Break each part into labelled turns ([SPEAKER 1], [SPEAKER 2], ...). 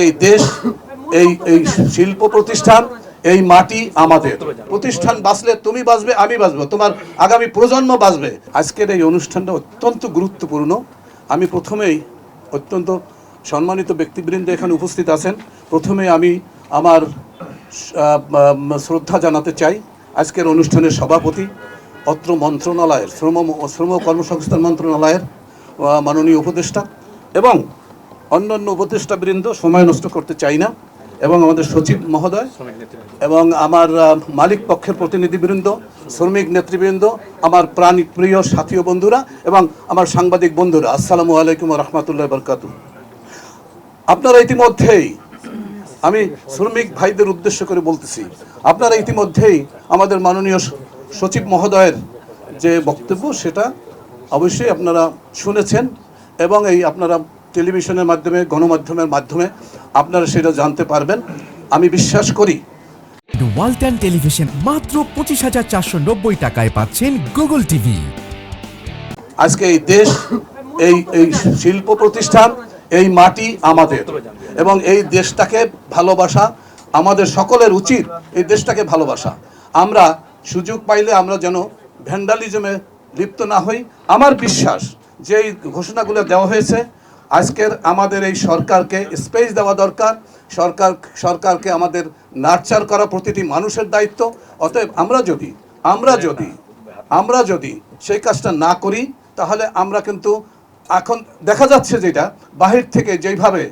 [SPEAKER 1] এই দেশ, এই এই শিল্প প্রতিষ্ঠান, এই মাটি আমাদের। প্রতিষ্ঠান বাঁচলে তুমি বাঁচবে, আমি বাঁচবো। তোমার আগামী প্রজন্ম বাঁচবে। আজকের এই অনুষ্ঠানটা অত্যন্ত গুরুত্বপূর্ণ। আমি প্রথমেই অত্যন্ত সম্মানিত ব্যক্তিবৃন্দ এখানে উপস্থিত আছেন। প্রথমে আমি আমার শ্রদ্ধা জানাতে চাই আজকের অনুষ্ঠানের সভাপতি, অত্র মন্ত্রণালয়ের শ্রম শ্রম কর্মসংস্থান মন্ত্রণালয়ের মাননীয় উপদেষ্টা এবং অন্যান্য উপদেষ্টাবৃন্দ সময় নষ্ট করতে চাই না, এবং আমাদের সচিব মহোদয় এবং আমার মালিক পক্ষের প্রতিনিধিবৃন্দ, শ্রমিক নেতৃবৃন্দ, আমার প্রাণ প্রিয় সাথীয় বন্ধুরা এবং আমার সাংবাদিক বন্ধুরা, আসসালামু আলাইকুম রহমতুল্লাহ বরকাতু আপনারা ইতিমধ্যেই, আমি শ্রমিক ভাইদের উদ্দেশ্য করে বলতেছি, আপনারা ইতিমধ্যেই আমাদের মাননীয় সচিব মহোদয়ের যে বক্তব্য, সেটা অবশ্যই আপনারা শুনেছেন এবং এই আপনারা টেলিভিশনের মাধ্যমে গণমাধ্যমের মাধ্যমে আপনারা সেটা জানতে পারবেন। আমি বিশ্বাস করি
[SPEAKER 2] ওয়ালটন টেলিভিশন মাত্র পঁচিশ হাজার চারশো নব্বই টাকায় পাচ্ছেন গুগল টিভি।
[SPEAKER 1] আজকে এই দেশ এই এই শিল্প প্রতিষ্ঠান এই মাটি আমাদের। এবং এই দেশটাকে ভালোবাসা আমাদের সকলের উচিত এই দেশটাকে ভালোবাসা। আমরা সুযোগ পাইলে আমরা যেন ভ্যান্ডালিজমে লিপ্ত না হই। আমার বিশ্বাস যে এই ঘোষণাগুলো দেওয়া হয়েছে আজকের আমাদের এই সরকারকে স্পেস দেওয়া দরকার। সরকার, সরকারকে আমাদের নার্চার করা প্রতিটি মানুষের দায়িত্ব। অতএব আমরা যদি আমরা যদি আমরা যদি সেই কাজটা না করি, তাহলে আমরা কিন্তু এখন দেখা যাচ্ছে যেটা, বাহির থেকে যেইভাবে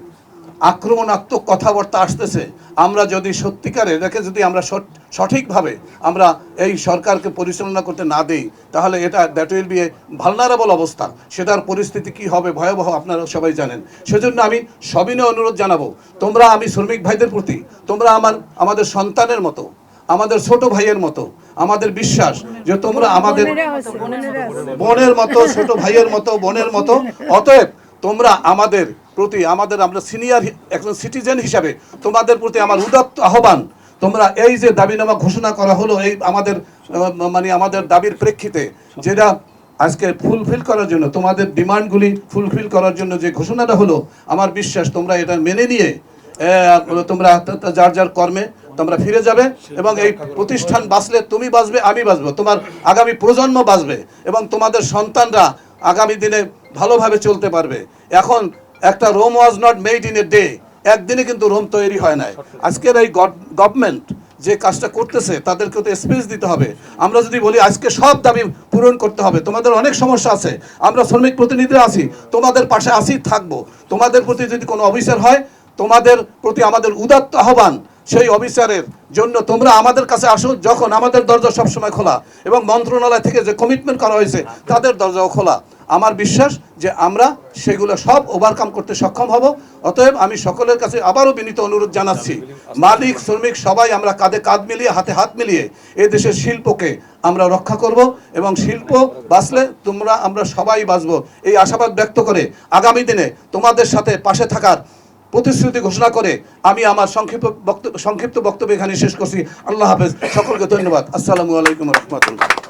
[SPEAKER 1] আক্রমণাত্মক কথাবার্তা আসতেছে আমরা যদি সত্যিকারে এটাকে যদি আমরা সঠ- সঠিকভাবে আমরা এই সরকারকে পরিচালনা করতে না দেই তাহলে এটা that will be a vulnerable অবস্থা। সেটার পরিস্থিতি কি হবে ভয়াবহ আপনারা সবাই জানেন। সেজন্য আমি সবিনয় অনুরোধ জানাব তোমরা আমি শ্রমিক ভাইদের প্রতি তোমরা আমার আমাদের সন্তানের মতো আমাদের ছোট ভাইয়ের মতো আমাদের বিশ্বাস যে তোমরা আমাদের বোনের মতো ছোট ভাইয়ের মতো বোনের মতো অতএব তোমরা আমাদের প্রতি আমাদের, আমরা সিনিয়র একজন সিটিজেন হিসাবে তোমাদের প্রতি আমার উদাত্ত আহ্বান। তোমরা এই যে দাবিনামা ঘোষণা করা হলো, এই আমাদের মানে আমাদের দাবির প্রেক্ষিতে, যেটা আজকে ফুলফিল করার জন্য, তোমাদের ডিমান্ডগুলি ফুলফিল করার জন্য যে ঘোষণাটা হলো, আমার বিশ্বাস তোমরা এটা মেনে নিয়ে তোমরা যার যার কর্মে তোমরা ফিরে যাবে এবং এই প্রতিষ্ঠান বাঁচলে তুমি বাঁচবে, আমি বাঁচবো, তোমার আগামী প্রজন্ম বাঁচবে এবং তোমাদের সন্তানরা আগামী দিনে ভালোভাবে চলতে পারবে। এখন একটা Rome was not made in a day একদিনে কিন্তু রোম তৈরি হয় নাই। আজকের এই গভর্নমেন্ট যে কাজটা করতেছে, তাদেরকে তো স্পেস দিতে হবে। আমরা যদি বলি, আজকে সব দাবি পূরণ করতে হবে, তোমাদের অনেক সমস্যা আছে। আমরা শ্রমিক প্রতিনিধিরা আছি, তোমাদের পাশে আসি থাকব। তোমাদের প্রতি যদি কোনো অফিসার হয়, তোমাদের প্রতি আমাদের উদাত্ত আহ্বান, সেই অফিসারের জন্য তোমরা আমাদের কাছে আসো, যখন আমাদের দরজা সবসময় খোলা। এবং মন্ত্রণালয় থেকে যে কমিটমেন্ট করা হয়েছে, তাদের দরজাও খোলা। আমার বিশ্বাস যে আমরা সেগুলো সব ওভারকাম করতে সক্ষম হব। অতএব আমি সকলের কাছে আবারও বিনীত অনুরোধ জানাচ্ছি, মালিক, শ্রমিক সবাই আমরা কাঁধে কাঁধ মিলিয়ে, হাতে হাত মিলিয়ে এ দেশের শিল্পকে আমরা রক্ষা করব এবং শিল্প বাঁচলে তোমরা, আমরা সবাই বাঁচবো। এই আশাবাদ ব্যক্ত করে আগামী দিনে তোমাদের সাথে পাশে থাকার প্রতিশ্রুতি ঘোষণা করে আমি আমার সংক্ষিপ্ত বক্তব্য সংক্ষিপ্ত বক্তব্য এখানে শেষ করছি। আল্লাহ হাফেজ। সকলকে ধন্যবাদ। আসসালামু আলাইকুম রহমতুল্লাহ।